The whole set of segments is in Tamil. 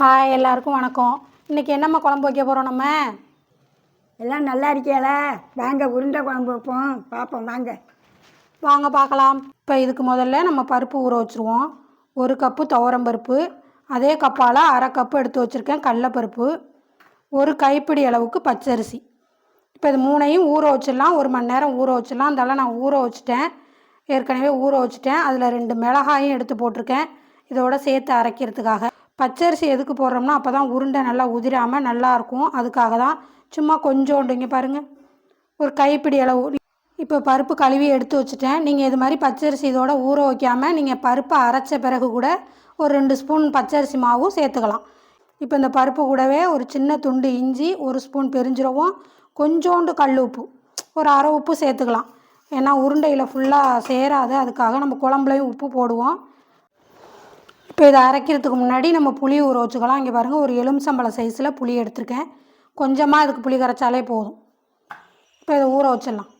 ஹாய் எல்லாருக்கும் வணக்கம். இன்றைக்கி என்னம்மா குழம்பு வைக்க போகிறோம் நம்ம? எல்லாம் நல்லா இருக்கியால வாங்க உருண்டை குழம்பு வைப்போம். பார்ப்போம் வாங்க. வாங்க பார்க்கலாம். இப்போ இதுக்கு முதல்ல நம்ம பருப்பு ஊற வச்சுருவோம். ஒரு கப்பு துவரம் பருப்பு அதே கப்பால் அரை கப்பு எடுத்து வச்சுருக்கேன் கடலப்பருப்பு ஒரு கைப்பிடி அளவுக்கு பச்சரிசி. இப்போ இது மூணையும் ஊற வச்சிடலாம். ஒரு மணி நேரம் ஊற வச்சிடலாம். அதெல்லாம் நான் ஊற வச்சுட்டேன். ஏற்கனவே ஊற வச்சுட்டேன். அதில் ரெண்டு மிளகாயும் எடுத்து போட்டிருக்கேன். இதோட சேர்த்து அரைக்கிறதுக்காக. பச்சரிசி எதுக்கு போடுறோம்னா அப்போ தான் உருண்டை நல்லா உதிராமல் நல்லாயிருக்கும் அதுக்காக தான் சும்மா கொஞ்சோண்டு இங்கே பாருங்கள் ஒரு கைப்பிடி அளவு. இப்போ பருப்பு கழுவி எடுத்து வச்சுட்டேன். நீங்கள் இது மாதிரி பச்சரிசி இதோட ஊற வைக்காமல் நீங்கள் பருப்பை அரைச்ச பிறகு கூட ஒரு ரெண்டு ஸ்பூன் பச்சரிசி மாவும் சேர்த்துக்கலாம். இப்போ இந்த பருப்பு கூடவே ஒரு சின்ன துண்டு இஞ்சி ஒரு ஸ்பூன் பெருஞ்சீரகம் கொஞ்சோண்டு கல் உப்பு ஒரு அரை உப்பு சேர்த்துக்கலாம். ஏன்னா உருண்டையில் ஃபுல்லாக சேராது. அதுக்காக நம்ம குழம்புலையும் உப்பு போடுவோம். இப்போ இதை அரைக்கிறதுக்கு முன்னாடி நம்ம புளி ஊற வச்சுக்கலாம். இங்கே பாருங்கள் ஒரு எலுமிச்சம்பழம் சைஸில் புளி எடுத்திருக்கேன். கொஞ்சமாக இதுக்கு புளி கரைச்சாலே போதும். இப்போ இதை ஊற வச்சிடலாம்.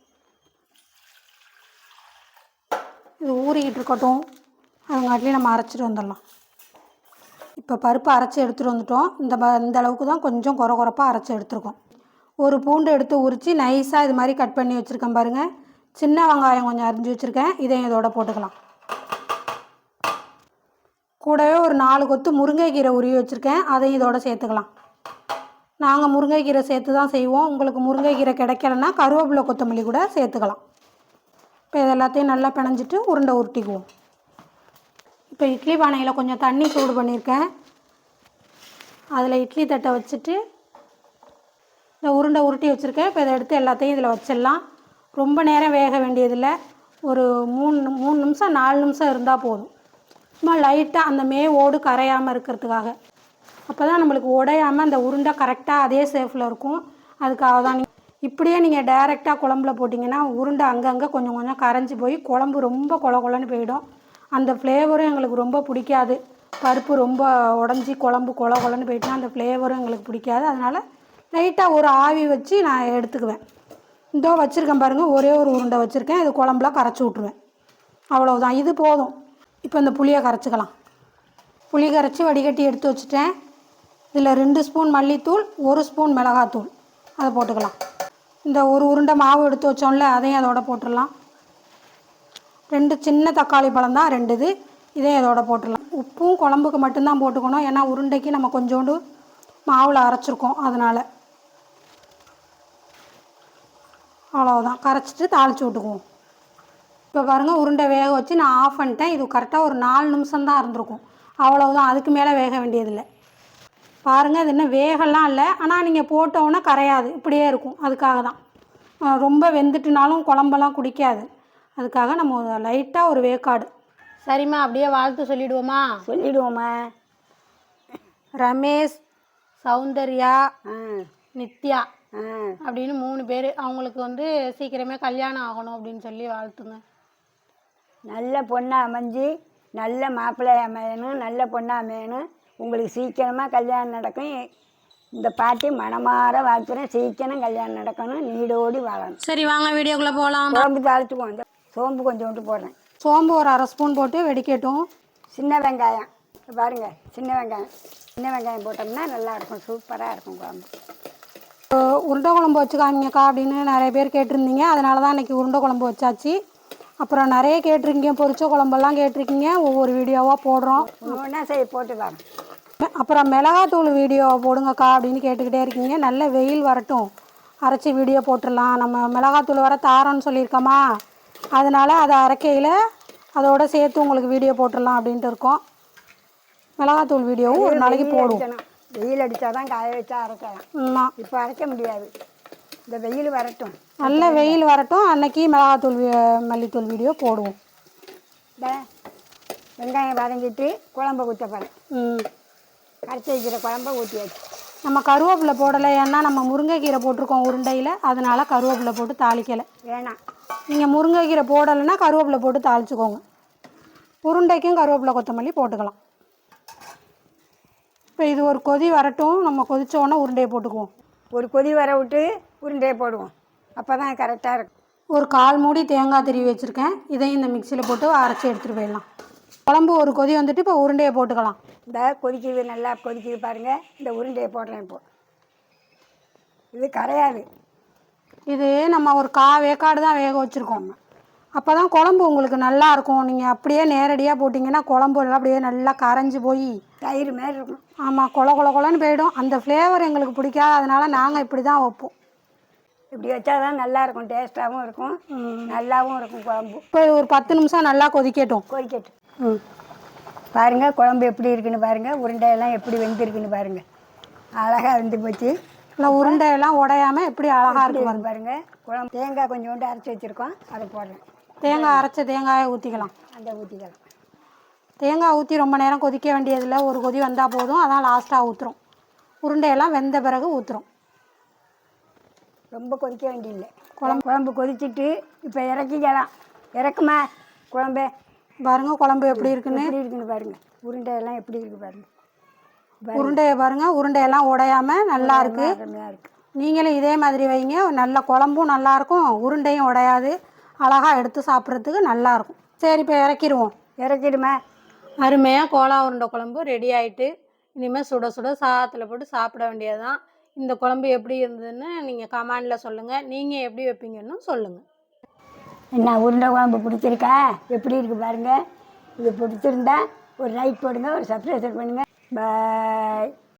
இது ஊறிக்கிட்டு இருக்கட்டும். அதுங்காட்டிலையும் நம்ம அரைச்சிட்டு வந்துடலாம். இப்போ பருப்பு அரைச்சி எடுத்துகிட்டு வந்துட்டோம். இந்த ப இந்த அளவுக்கு தான் கொஞ்சம் குறை குறைப்பாக அரைச்சி எடுத்துருக்கோம். ஒரு பூண்டு எடுத்து உரித்து நைஸாக இது மாதிரி கட் பண்ணி வச்சுருக்கேன் பாருங்கள் சின்ன வெங்காயம் கொஞ்சம் அரிஞ்சு வச்சுருக்கேன். இதையும் இதோட போட்டுக்கலாம். கூடவே ஒரு நாலு கொத்து முருங்கைக்கீரை உருவி வச்சுருக்கேன். அதையும் இதோட சேர்த்துக்கலாம். நாங்கள் முருங்கைக்கீரை சேர்த்து தான் செய்வோம். உங்களுக்கு முருங்கைக்கீரை கிடைக்கலன்னா கருவேப்பிலை கொத்தமல்லி கூட சேர்த்துக்கலாம். இப்போ இது எல்லாத்தையும் நல்லா பிணைஞ்சிட்டு உருண்டை உருட்டிக்குவோம். இப்போ இட்லி பானையில் கொஞ்சம் தண்ணி சூடு பண்ணியிருக்கேன். அதில் இட்லி தட்டை வச்சுட்டு இந்த உருண்டை உருட்டி வச்சுருக்கேன். இப்போ இதை எடுத்து எல்லாத்தையும் இதில் வச்சிடலாம். ரொம்ப நேரம் வேக வேண்டியதில்லை. ஒரு மூணு மூணு நிமிஷம் நாலு நிமிஷம் இருந்தால் போதும். சும்மா லைட்டாக அந்த மேவோடு கரையாமல் இருக்கிறதுக்காக. அப்போ தான் நம்மளுக்கு உடையாமல் அந்த உருண்டை கரெக்டாக அதே சேஃபில் இருக்கும். அதுக்காக தான் நீங்கள் இப்படியே நீங்கள் டைரெக்டாக குழம்புல போட்டிங்கன்னா உருண்டை அங்கங்கே கொஞ்சம் கொஞ்சம் கரைஞ்சி போய் குழம்பு ரொம்ப கொல கொலன்னு போயிடும். அந்த ஃப்ளேவரும் எங்களுக்கு ரொம்ப பிடிக்காது. பருப்பு ரொம்ப உடஞ்சி குழம்பு கொல கொலன்னு போயிட்டுனா அந்த ஃப்ளேவரும் எங்களுக்கு பிடிக்காது. அதனால் லைட்டாக ஒரு ஆவி வச்சு நான் எடுத்துக்குவேன். இதோ வச்சுருக்கேன் பாருங்கள் ஒரே ஒரு உருண்டை வச்சுருக்கேன். இது குழம்புலாம் கரைச்சி விட்ருவேன் அவ்வளோதான் இது போதும். இப்போ இந்த புளியை கரைச்சிக்கலாம். புளி கரைச்சி வடிகட்டி எடுத்து வச்சுட்டேன். இதில் ரெண்டு ஸ்பூன் மல்லித்தூள் ஒரு ஸ்பூன் மிளகாத்தூள். அதை போட்டுக்கலாம். இந்த ஒரு உருண்டை மாவு எடுத்து வச்சோம்ல அதையும் அதோட போட்டுடலாம். ரெண்டு சின்ன தக்காளி பழம் தான் ரெண்டு இது. இதையும் அதோட போட்டுடலாம். உப்பும் குழம்புக்கு மட்டும்தான் போட்டுக்கணும். ஏன்னா உருண்டைக்கு நம்ம கொஞ்சோண்டு மாவில் அரைச்சிருக்கோம் அதனால். அவ்வளோதான் கரைச்சிட்டு தாளித்து விட்டுக்குவோம். இப்போ பாருங்கள் உருண்டை வேக வச்சு நான் ஆஃப் பண்ணிட்டேன். இது கரெக்டாக ஒரு நாலு நிமிஷம் தான் இருந்திருக்கும். அவ்வளவுதான் அதுக்கு மேலே வேக வேண்டியதில்லை. பாருங்கள் இது இன்னும் வேகலாம் இல்லை ஆனால் நீங்கள் போட்டோன்னே கரையாது. இப்படியே இருக்கும். அதுக்காக தான். ரொம்ப வெந்துட்டுனாலும் குழம்பெல்லாம் குடிக்காது. அதுக்காக நம்ம லைட்டாக ஒரு வேக்காடு. சரிம்மா அப்படியே வாழ்த்து சொல்லிடுவோமா? சொல்லிடுவோம்மா ரமேஷ் சௌந்தர்யா நித்யா அப்படின்னு மூணு பேர். அவங்களுக்கு வந்து சீக்கிரமே கல்யாணம் ஆகணும் அப்படின்னு சொல்லி வாழ்த்துங்க. நல்ல பொண்ணாக அமைஞ்சு நல்ல மாப்பிள்ளை அமையணும் நல்ல பொண்ணாக அமையணும். உங்களுக்கு சீக்கிரமாக கல்யாணம் நடக்கும். இந்த பாட்டி மனமாற வாழ்த்துறேன். சீக்கிரம் கல்யாணம் நடக்கணும். நீடோடி வாழணும். சரி வாங்க வீடியோக்குள்ளே போகலாம். சோம்பு தாளிச்சுக்குவோம் இந்த சோம்பு கொஞ்சோண்டு போடுறேன். சோம்பு ஒரு அரை ஸ்பூன் போட்டு வெடிக்கட்டும். சின்ன வெங்காயம். இங்க பாருங்க சின்ன வெங்காயம். சின்ன வெங்காயம் போட்டோம்னா நல்லா இருக்கும். சூப்பராக இருக்கும் குழம்பு. உருண்டை குழம்பு வச்சு காமிங்கக்கா அப்படின்னு நிறைய பேர் கேட்டிருந்தீங்க. அதனால தான் இன்றைக்கி உருண்டை குழம்பு வச்சாச்சு. அப்புறம் நிறைய கேட்டிருக்கீங்க பொரிச்ச குழம்பெல்லாம் கேட்டிருக்கீங்க ஒவ்வொரு வீடியோவாக போடுறோம். ஒன்றா செய்ய போட்டு வரேன் அப்புறம் மிளகாத்தூள் வீடியோ போடுங்கக்கா அப்படின்னு கேட்டுக்கிட்டே இருக்கீங்க. நல்ல வெயில் வரட்டும். அரைச்சி வீடியோ போட்டுடலாம். நம்ம மிளகாத்தூள் வர தாரோன்னு சொல்லியிருக்கோமா? அதனால் அதை அரைக்கையில் அதோட சேர்த்து உங்களுக்கு வீடியோ போட்டுடலாம் அப்படின்ட்டு இருக்கோம். மிளகாத்தூள் வீடியோவும் ஒரு நாளைக்கு போடுவோம். வெயில் அடித்தா தான் காய வச்சா அரைக்கலாம். ஆமாம் இப்போ அரைக்க முடியாது. இந்த வெயில் வரட்டும். நல்ல வெயில் வரட்டும். அன்னைக்கு மிளகாத்தூள் மல்லித்தூள் வீடியோ போடுவோம். வெங்காயம் வதங்கிட்டு குழம்ப ஊற்ற போகிறேன் ம். கரைச்சி வைக்கிற குழம்ப ஊற்றியாச்சு நம்ம கருவேப்பிலை போடலை. ஏன்னா நம்ம முருங்கைக்கீரை போட்டிருக்கோம் உருண்டையில். அதனால கருவேப்பிலை போட்டு தாளிக்கலை. வேணாம். நீங்கள் முருங்கைக்கீரை போடலைன்னா கருவேப்பிலை போட்டு தாளிச்சுக்கோங்க. உருண்டைக்கும் கருவேப்பிலை கொத்தமல்லி போட்டுக்கலாம். இப்போ இது ஒரு கொதி வரட்டும். நம்ம உடனே உருண்டையை போட்டுக்குவோம். ஒரு கொதி வர விட்டு உருண்டையை போடுவோம். அப்போ தான் கரெக்டாக இருக்கும். ஒரு கால் மூடி தேங்காய் திருவி வச்சுருக்கேன். இதையும் இந்த மிக்சியில் போட்டு அரைச்சி எடுத்துகிட்டு போயிடலாம். குழம்பு ஒரு கொதி வந்துட்டு இப்போ உருண்டையை போட்டுக்கலாம். இந்த கொதிக்குது நல்லா கொதிக்குது பாருங்கள் இந்த உருண்டையை போடுறேன் இப்போ. இது கரையாது. இது நம்ம ஒரு கா வேக்காடு தான் வேக வச்சுருக்கோம். அப்போ தான் குழம்பு உங்களுக்கு நல்லா இருக்கும். நீங்கள் அப்படியே நேரடியாக போட்டிங்கன்னா குழம்பு எல்லாம் அப்படியே நல்லா கரைஞ்சி போய். தயிர் மாதிரி இருக்கும். ஆமாம் கொல கொல கொலன்னு போயிடும். அந்த ஃப்ளேவர் எங்களுக்கு பிடிக்காது. அதனால நாங்கள் இப்படி தான் வைப்போம். இப்படி வச்சா தான் நல்லா இருக்கும் டேஸ்ட்டாகவும் இருக்கும் நல்லாவும் இருக்கும் குழம்பு. இப்போ ஒரு பத்து நிமிஷம் நல்லா கொதிக்கட்டும். கொதிக்கட்டும். ம். பாருங்கள் குழம்பு எப்படி இருக்குன்னு பாருங்கள் உருண்டையெல்லாம் எப்படி வெந்திருக்குன்னு பாருங்கள் அழகாக வெந்து போச்சு. இல்லை உருண்டையெல்லாம் உடையாம எப்படி அழகாக எப்படி இருக்கு இருக்கு பாருங்க. குழம்பு தேங்காய் கொஞ்சோண்டு அரைச்சி வச்சுருக்கோம் அதை போடுறேன். தேங்காய் அரைச்ச தேங்காயை ஊற்றிக்கலாம் அந்த ஊற்றிக்கலாம் தேங்காய் ஊற்றி ரொம்ப நேரம் கொதிக்க வேண்டியதில்லை. ஒரு கொதி வந்தால் போதும் அதான் லாஸ்ட்டாக ஊற்றுறோம் உருண்டையெல்லாம் வெந்த பிறகு ஊற்றுறோம் ரொம்ப கொதிக்க வேண்டியதில்லை குழம்பு குழம்பு கொதிச்சிட்டு இப்போ இறக்கிக்கலாம் இறக்குமா? குழம்பே. பாருங்க குழம்பு எப்படி இருக்குன்னு. எப்படி இருக்குன்னு பாருங்க. உருண்டையெல்லாம் எப்படி இருக்கு பாருங்க. உருண்டையை பாருங்க உருண்டையெல்லாம் உடையாம நல்லா இருக்கு. நீங்களும் இதே மாதிரி வைங்க நல்ல குழம்பும் நல்லா இருக்கும் உருண்டையும் உடையாது. அழகா எடுத்து சாப்பிட்றதுக்கு நல்லா இருக்கும். சரி இப்போ இறக்கிடுவோம். இறக்கிடுமா? அருமையாக கோலா உருண்டை குழம்பு ரெடி ஆயிட்டு இனிமேல் சுட சுட சாதத்தில் போட்டு சாப்பிட வேண்டியது தான் இந்த குழம்பு எப்படி இருந்ததுன்னு நீங்கள் கமெண்டில் சொல்லுங்கள் நீங்கள் எப்படி வைப்பீங்கன்னு சொல்லுங்கள் என்ன உருண்டை குழம்பு பிடிச்சிருக்கா? எப்படி இருக்குது பாருங்கள் இது பிடிச்சிருந்தா ஒரு லைக் போடுங்க ஒரு சப்ஸ்கிரைப் பண்ணுங்கள் பாய்